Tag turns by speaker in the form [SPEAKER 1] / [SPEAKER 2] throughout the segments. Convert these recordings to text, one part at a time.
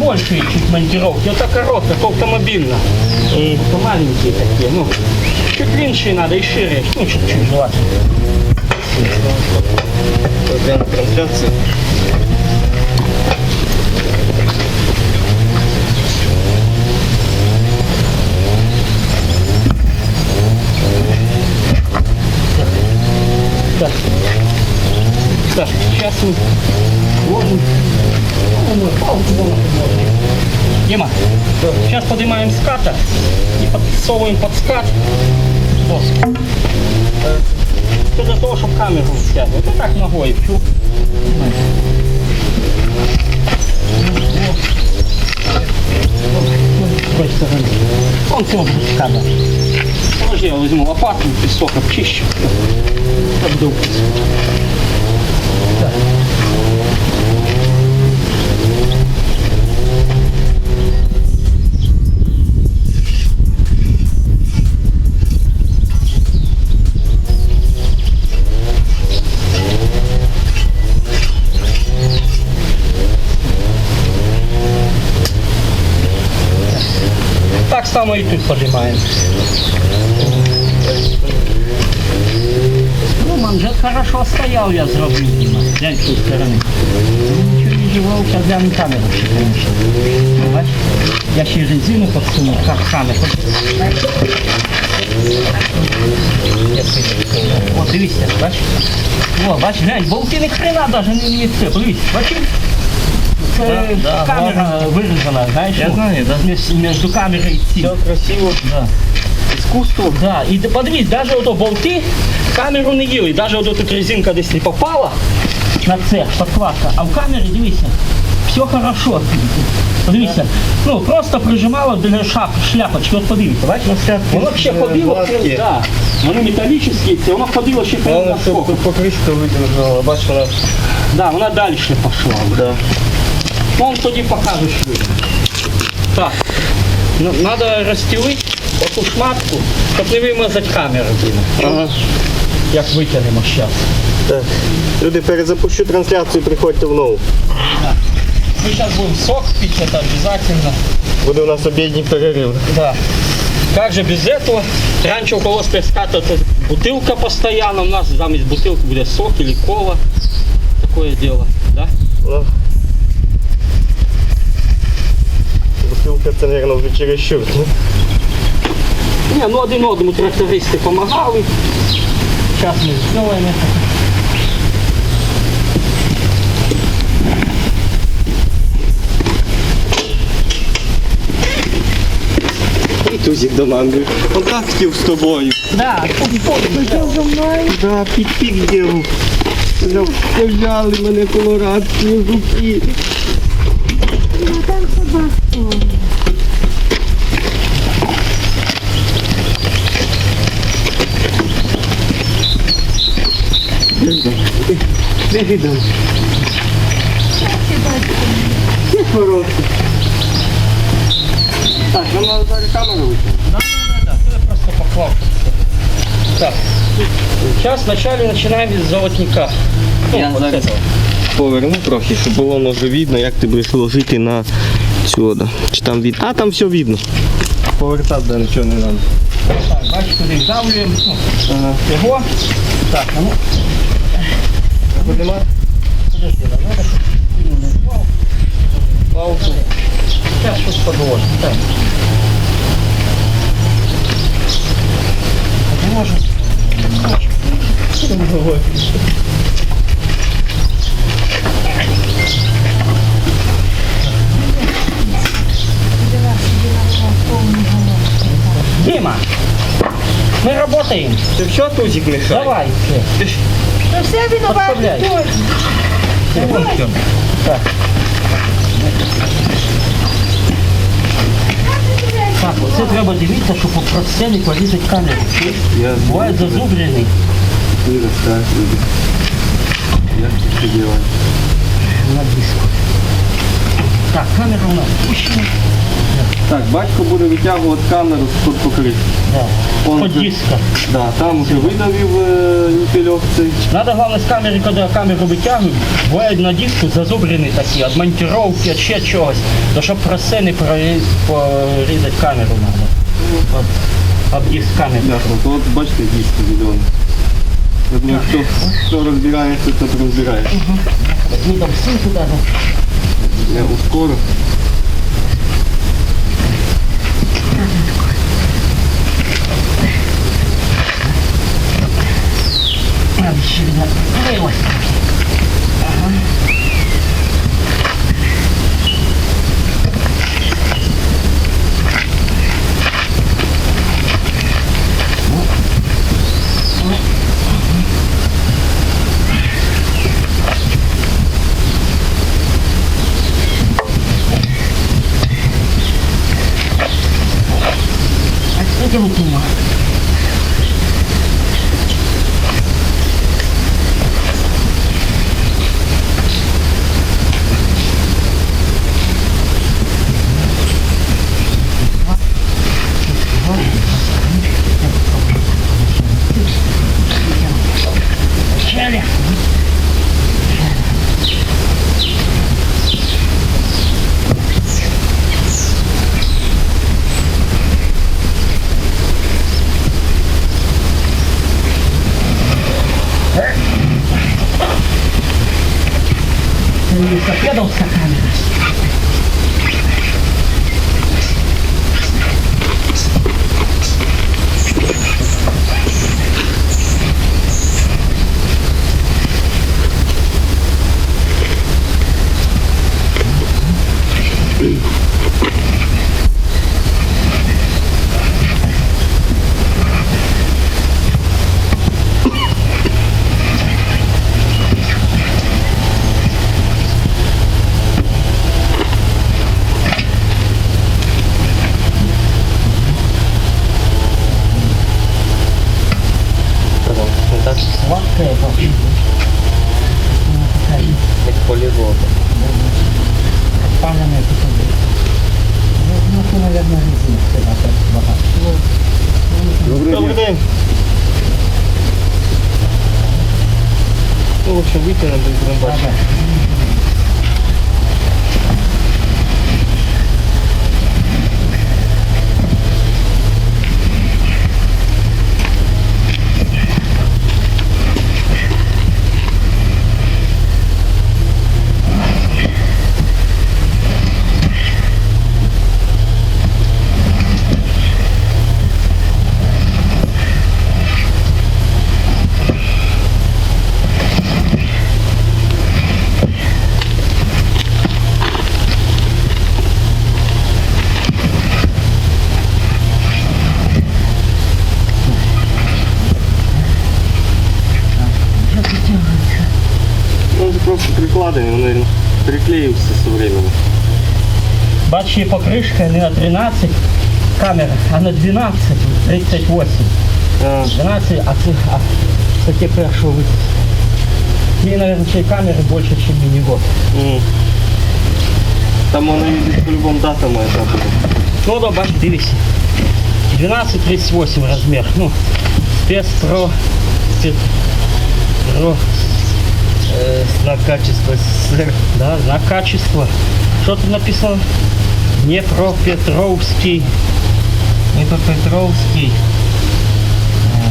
[SPEAKER 1] большие чуть монтировки. Это короткая, это автомобильно. Это маленькие такие, ну. Чуть длиннее надо и шире. Ну, чуть-чуть, желательно.
[SPEAKER 2] Для трансляции.
[SPEAKER 1] Так. Так, сейчас мы ложим. Ну, мы палку вон отложим. Дима, сейчас поднимаем ската и подсовываем под скат доску. Это для того, чтобы камеру взять. Это так ногой. Чу. С той стороны. Он все будет камера. Подожди, я возьму лопату, песок обчищу. Обдул. І тут поднимаем. Ну, манжет хорошо стоял, я зробив. Глянь з тієї сторони. Ну, Нічого не живого, зараз глянемо камеру ще, конечно. Ну, бач, я ще резину подсунув, как камеру. О, дивіться, бач. О, бач, глянь, болти ні хрена даже не, не це, дивись, бачиш? Це
[SPEAKER 2] Да, да,
[SPEAKER 1] камера вирізана, знаєш?
[SPEAKER 2] Я
[SPEAKER 1] ну,
[SPEAKER 2] знаю, да.
[SPEAKER 1] між, між камерою і цим.
[SPEAKER 2] Все красиво.
[SPEAKER 1] Да.
[SPEAKER 2] Искусство.
[SPEAKER 1] Да, і подивись, навіть ото болти камеру не їли, навіть ото тут резинка десь не попала на це, подкладка, а в камері дивися, все хорошо. Подивися, ну просто прижимало для шап, шляпочки, от подивіться, бачиш? Воно ще ходило,
[SPEAKER 2] гладкі.
[SPEAKER 1] да, вони металічні, це, воно ходило ще прямо
[SPEAKER 2] Главное,
[SPEAKER 1] на
[SPEAKER 2] чтобы
[SPEAKER 1] скок.
[SPEAKER 2] покрышка выдержала. Бачиш, вона...
[SPEAKER 1] Да, вона далі пішла.
[SPEAKER 2] Да.
[SPEAKER 1] Ну, он тоді покажеш людям. Так, ну, надо розстелити оту шматку, щоб не вимазати камеру, Діма.
[SPEAKER 2] Ага.
[SPEAKER 1] Як витягнемо зараз.
[SPEAKER 2] Так. Люди, перезапущу трансляцію, приходьте в нову.
[SPEAKER 1] Мы сейчас будем сок пить, это обязательно.
[SPEAKER 2] Буде у нас обідній перерив.
[SPEAKER 1] Да. Как же без этого? Раньше у кого спецката это бутылка постоянно, у нас замість бутылки будет сок или кола. Такое дело, да?
[SPEAKER 2] Ну. Це, мабуть, вже чересчур. ну.
[SPEAKER 1] Не, ну один одному трактористи. Сейчас мы сделаем это.
[SPEAKER 2] І тузик до мамби. Он так хотів з тобою.
[SPEAKER 1] Да,
[SPEAKER 2] Да, пік-пік ділав. Взяли мене колорадські жуки. Не відомо. Є хороше. Так, нам треба зараз камеру вийти.
[SPEAKER 1] Да, да, да, да, это просто поклал. Так, сейчас вначале начинаем из золотника. Ну,
[SPEAKER 2] Я
[SPEAKER 1] вот
[SPEAKER 2] зараз
[SPEAKER 1] этого.
[SPEAKER 2] Поверну трохи, щоб було може видно, як ти будеш ложити на сюди. Чи там видно? А, там все видно. Повертати да, нічого не треба.
[SPEAKER 1] Так, бачиш, туди вдавлюємо. Ну,
[SPEAKER 2] Ага.
[SPEAKER 1] його. Так, ну,
[SPEAKER 2] Поднимати
[SPEAKER 1] подожди, нам надо, щоб сильно не впав.
[SPEAKER 2] палку.
[SPEAKER 1] Сейчас щось подложим. Так. Не можем. Дима, мы работаем.
[SPEAKER 2] Ти що тузик мішає?
[SPEAKER 1] Давай.
[SPEAKER 2] Ти
[SPEAKER 3] Ну все виноваты
[SPEAKER 1] Подставляй.
[SPEAKER 3] точно.
[SPEAKER 1] Так. Так, оце треба дивитися, щоб по процесі не порізати камеру. Буває зазубрений.
[SPEAKER 2] виростаю люди. Як це делать?
[SPEAKER 1] на диску. Так, камера у нас пущена.
[SPEAKER 2] Так, батько буде витягувати камеру з-під покришки.
[SPEAKER 1] Да.
[SPEAKER 2] Он
[SPEAKER 1] По
[SPEAKER 2] же-
[SPEAKER 1] диска.
[SPEAKER 2] Да, там вже видавив е, ти.
[SPEAKER 1] Надо, главное, с камеры, когда камеру витягують, бувають на диску зазубрені такі, від монтировки, від ще чогось. То щоб просе не прорізати камеру надо. От, об диск камеру.
[SPEAKER 2] Ясно, то от бачите дійсно зелений. От, ну, хто, хто розбирається, тот розбирається.
[SPEAKER 1] Ну там ссылку даже.
[SPEAKER 2] Я ускорю.
[SPEAKER 1] Надо ще віддати. Ой, ось. Идем,
[SPEAKER 2] полігон.
[SPEAKER 1] тут. Ну, ты, наверное, резинка всегда так богат.
[SPEAKER 2] Добрий, день. Ну, в общем, і будемо бачити.
[SPEAKER 1] Ага.
[SPEAKER 2] Ну, це просто прикладені, вони приклеївся со временем.
[SPEAKER 1] Бачи, покрышка не на 13 камера, а на 12, 38.
[SPEAKER 2] А,
[SPEAKER 1] 12, а це, а таке першого випуску. Мені, наверное, цієї камери більше, ніж мені год.
[SPEAKER 2] м. Там воно їздить по-любому дата має бути.
[SPEAKER 1] Ну да, бач, дивись. 12-38 размер. Ну, спец про, спец про,
[SPEAKER 2] Е, Знак качества СССР.
[SPEAKER 1] да, знак качества. Что тут написано? Днепропетровский. Днепропетровский. Е,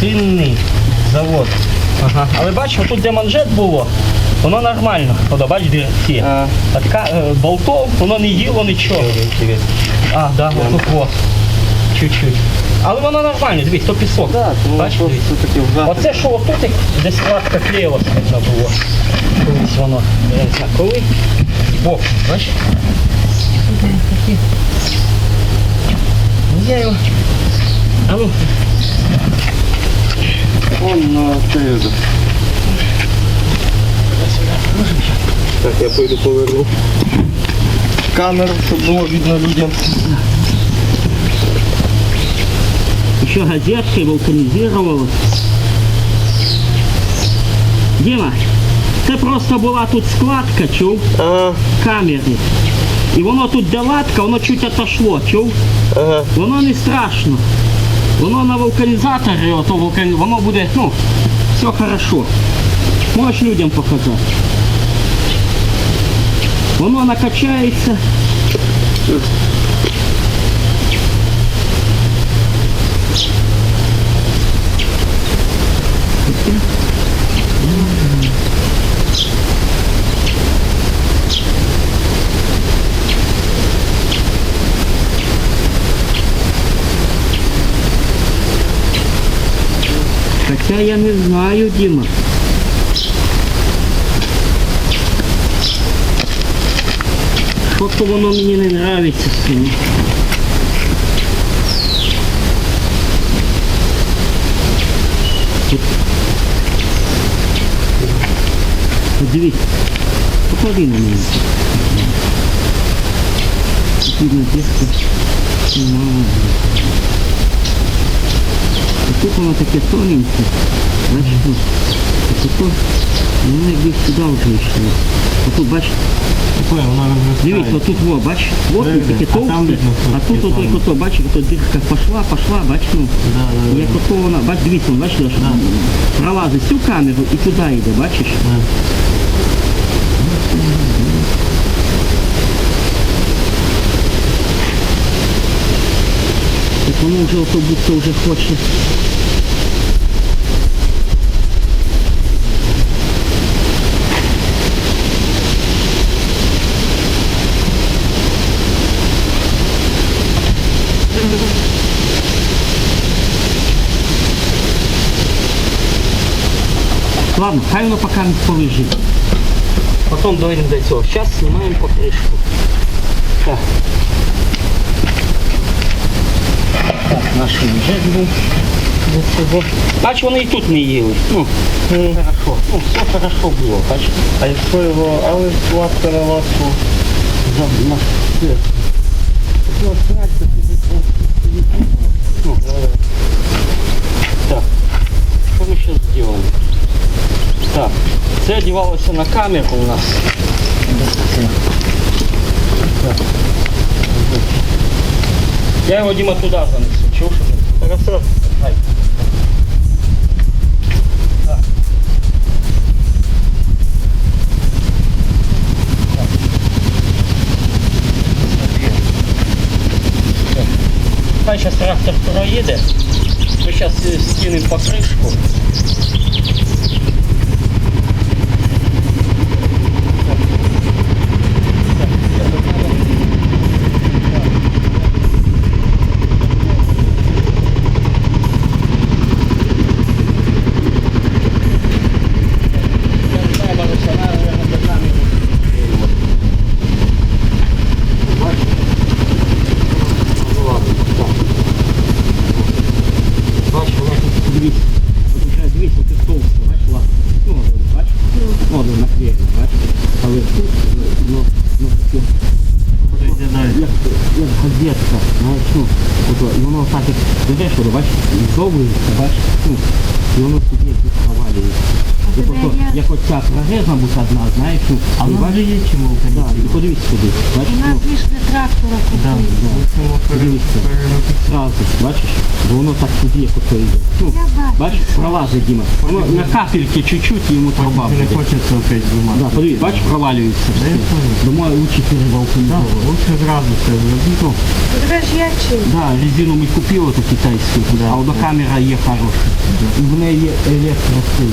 [SPEAKER 1] Шинний завод. Ага. Але бачиш, тут де манжет було, воно нормально. От, бач, де ці.
[SPEAKER 2] А,
[SPEAKER 1] Така, е, болтов, воно не їло нічого. А, да, вот тут вот. Чуть-чуть. Але воно нормально, дивись, то пісок.
[SPEAKER 2] Ну
[SPEAKER 1] Бачиш,
[SPEAKER 2] просто
[SPEAKER 1] дивись. Оце що отут як десь складка клеїлась видно було. Колись воно. Я не знаю, коли. Бок. Ну, Я його. А ну,
[SPEAKER 2] Он на це. Так, я пойду поверну. Камеру, щоб було видно людям.
[SPEAKER 1] еще газеткой вулканизировалось. Дима, це просто була тут складка, чув?
[SPEAKER 2] Ага,
[SPEAKER 1] камери. І воно тут де латка, воно чуть отошло, чув?
[SPEAKER 2] ага.
[SPEAKER 1] Воно не страшно. Воно на вулканізаторі, ото вулкан... воно буде, ну, все хорошо. Можеш людям показати. Воно накачається. Хотя я не знаю, Дима. Що-то воно мені не цим. Тут- Подивіться. Поклади на мене. Тут видно А тут воно таке тоненьке. Бачиш, тут. Воно якби сюди вже йшло. А тут, бачиш, Дивись, вот тут вот, бач, вот таке
[SPEAKER 2] що
[SPEAKER 1] а тут
[SPEAKER 2] таке
[SPEAKER 1] от
[SPEAKER 2] тоненьке.
[SPEAKER 1] ото, бач, ото дирка пошла, пошла, бач, ну,
[SPEAKER 2] Да, да, да.
[SPEAKER 1] як ото вона, бач, дивіться, бач, Леш, пролазить всю камеру і туди йде, бачиш? Воно вже будто вже хоче. Ладно, хай воно пока не полежить. Потом дойдем до цього. Сейчас снимаем покрышку. Так. Так, наш вже був до цього. Бач, вони і тут не їли. Ну, хорошо. Ну, все хорошо було, бач.
[SPEAKER 2] А якщо його, але лапка на лапку.
[SPEAKER 1] За- на все. Хотіло срать, то ти тут, ну, Так. Що ми зараз зробимо? Так, це одівалося на камеру у нас. Так. Я його Діма туди занесу. Чув, що? Хорошо. Хай. Так. Хай зараз трактор проїде. Ми зараз скинемо покришку. Бач, вона тут дивись. От вже дивись, от тут толсто, бач, ладно. Ну, от, бач, ну, от наклеєно, бач. Але тут, ну, ну, таке,
[SPEAKER 2] Йде далі.
[SPEAKER 1] як, як газетка, знаєш, ну, от, і воно так як, ведеш, от, бач, здовується, бач, ну, і воно собі тут провалюється. Як, ото, як оця прорезна буде одна, знаєш, ну,
[SPEAKER 2] А
[SPEAKER 1] і
[SPEAKER 2] воно
[SPEAKER 1] бач,
[SPEAKER 2] вже є чому
[SPEAKER 1] да, і подивись сюди,
[SPEAKER 3] У нас
[SPEAKER 1] ну,
[SPEAKER 3] вийшли трактора
[SPEAKER 2] Да,
[SPEAKER 3] купили.
[SPEAKER 2] да. Мусимо
[SPEAKER 1] Дивіться.
[SPEAKER 2] переробити.
[SPEAKER 1] Зразу, бачиш, бо воно так туди, як ото йде. Ну, бачиш, пролазить Діма. Воно на капельки чуть-чуть і йому труба
[SPEAKER 2] Не хочеться опять знімати.
[SPEAKER 1] Да, подивись, бачиш, провалюється.
[SPEAKER 2] Я понял.
[SPEAKER 1] Думаю, лучше
[SPEAKER 2] Да,
[SPEAKER 1] перевалканізовувати.
[SPEAKER 2] лучше зразу це зробити.
[SPEAKER 1] Ну,
[SPEAKER 3] чим.
[SPEAKER 1] да, резину ми купили ту китайську, а одна камера є хороша. І в неї є електроцей.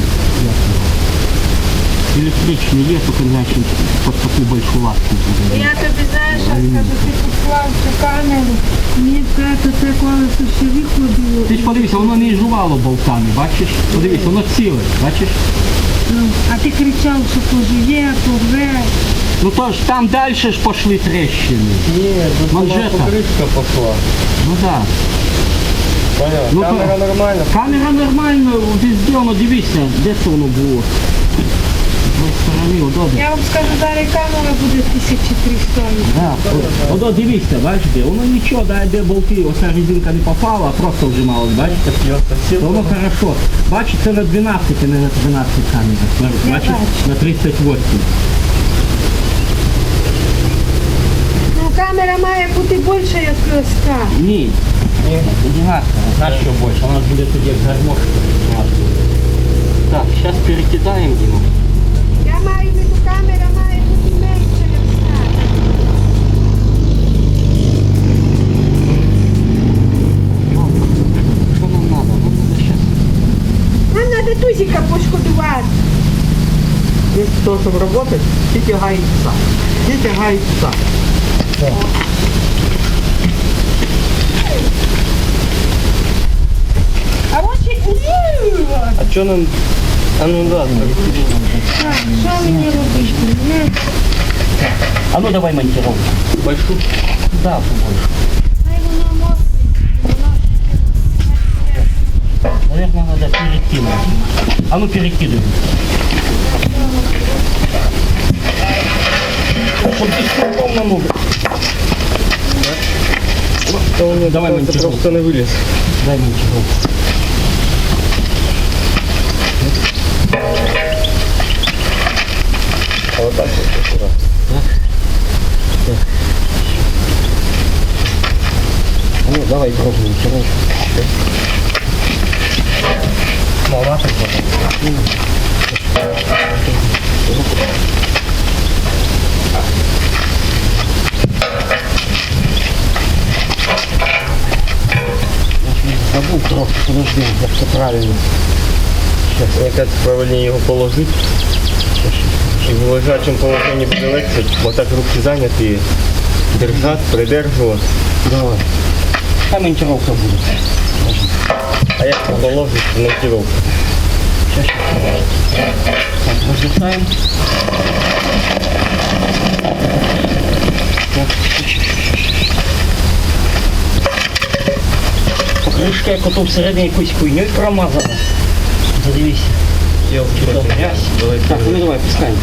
[SPEAKER 1] Як його. Електричний є, тільки значить під таку большу латку.
[SPEAKER 3] Я тобі знаєш, я скажу, ти поклав цю камеру. Мені це це колесо ще виходило.
[SPEAKER 1] Ти ж подивися, воно не жувало болтами, бачиш? Подивись, воно ціле, бачиш?
[SPEAKER 3] Ну, а ти кричав, що пожує, порве.
[SPEAKER 1] Ну то ж там далі ж пішли трещини.
[SPEAKER 2] Ні, тут
[SPEAKER 1] Манжета.
[SPEAKER 2] покришка пішла.
[SPEAKER 1] Ну так.
[SPEAKER 2] Понятно.
[SPEAKER 1] Ну,
[SPEAKER 2] Камера
[SPEAKER 1] то-
[SPEAKER 2] нормальна.
[SPEAKER 1] Камера нормально, везде воно дивися, де це воно було. Одної сторони.
[SPEAKER 3] Я вам скажу, далі камера буде 1300.
[SPEAKER 1] Да, одо дивися, бачиш, де? Воно нічого, да, де болти, оця резинка не попала, а просто вжималась, бачите? То воно хорошо. Бачиш, це на 12, а не на 13 камерах.
[SPEAKER 3] Я бачу.
[SPEAKER 1] на 38.
[SPEAKER 3] Ну, камера має бути більша, як ска.
[SPEAKER 1] Ні. Не гарно, знаєш що більше, у нас буде тоді як гармошка. Так, зараз перекидаємо Діму.
[SPEAKER 3] Я маю камера, має бути менше.
[SPEAKER 1] Нам треба?
[SPEAKER 3] Тузика пошкодувати.
[SPEAKER 4] Есть то, чтобы работать, тільки гаїть сам. Тільки гаїть сам.
[SPEAKER 3] А от ще...
[SPEAKER 2] А що нам. А ну да,
[SPEAKER 3] Так, Що мені робити? Не.
[SPEAKER 1] А ну давай монтировку.
[SPEAKER 2] большую.
[SPEAKER 1] Да, побольше.
[SPEAKER 3] Хай воно мосить. Воно
[SPEAKER 1] Наверное, надо перекинуть. А ну перекидываем. Чтоб бескругом нам убрать.
[SPEAKER 2] То у меня
[SPEAKER 1] Давай монтировку.
[SPEAKER 2] просто не виліз.
[SPEAKER 1] Дай монтировку.
[SPEAKER 2] Вот так вот аккуратно.
[SPEAKER 1] Ну, давай пробуем монтировку. Маловато было. Забыл трохи, подожди, як це правильно.
[SPEAKER 2] Мені кажется, правильніше його положити. І в лежачому положенні буде легше, бо так руки зайняті. Держати, придержувати.
[SPEAKER 1] Давай. Хай монтировка будет.
[SPEAKER 2] А як положити, монтировку.
[SPEAKER 1] Так, Покришка, як ото всередині якоюсь хуйньою промазана. Задивись.
[SPEAKER 2] Я в
[SPEAKER 1] Що
[SPEAKER 2] проти.
[SPEAKER 1] грязь.
[SPEAKER 2] Давай
[SPEAKER 1] Так, ну давай, пускаем.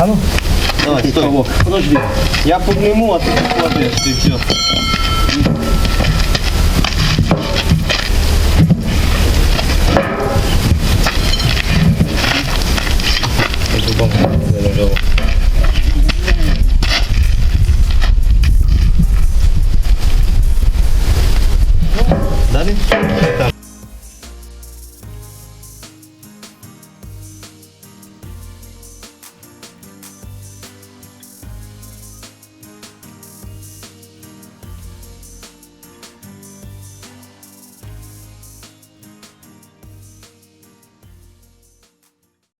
[SPEAKER 1] А ну,
[SPEAKER 2] Давай,
[SPEAKER 1] ты
[SPEAKER 2] стой.
[SPEAKER 1] кого? Подожди.
[SPEAKER 2] Я подниму, а ти покладеш, ти все.